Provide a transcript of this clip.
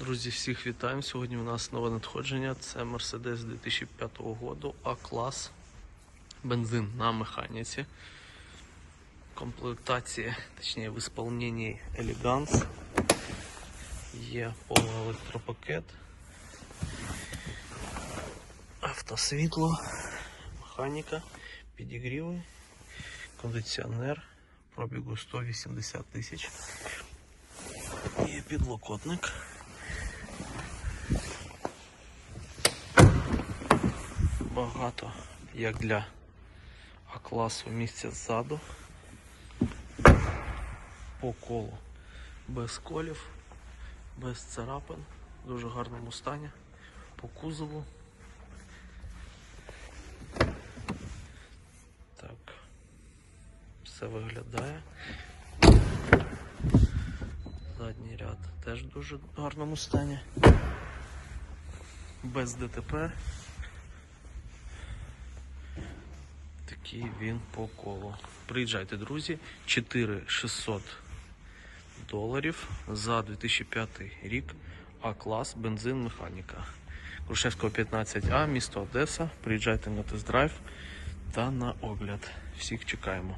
Друзі, всіх вітаємо. Сьогодні у нас нове надходження. Це Mercedes 2005 року А-клас. Бензин на механіці. Комплектація, точніше в ісполненні Elegance. Є полуелектропакет. Автосвітло, механіка, підігріви, кондиціонер, пробігу 180 тисяч. Є підлокотник. Багато, як для А-класу місця ззаду. По колу без колів, без царапин, в дуже гарному стані. По кузову. Так, все виглядає. Задній ряд теж в дуже гарному стані. Без ДТП. Такий він по колу. Приїжджайте, друзі, 4600 доларів за 2005 рік А-клас, бензин, механіка. Грушевського 15А, місто Одеса. Приїжджайте на тест-драйв та на огляд. Всіх чекаємо.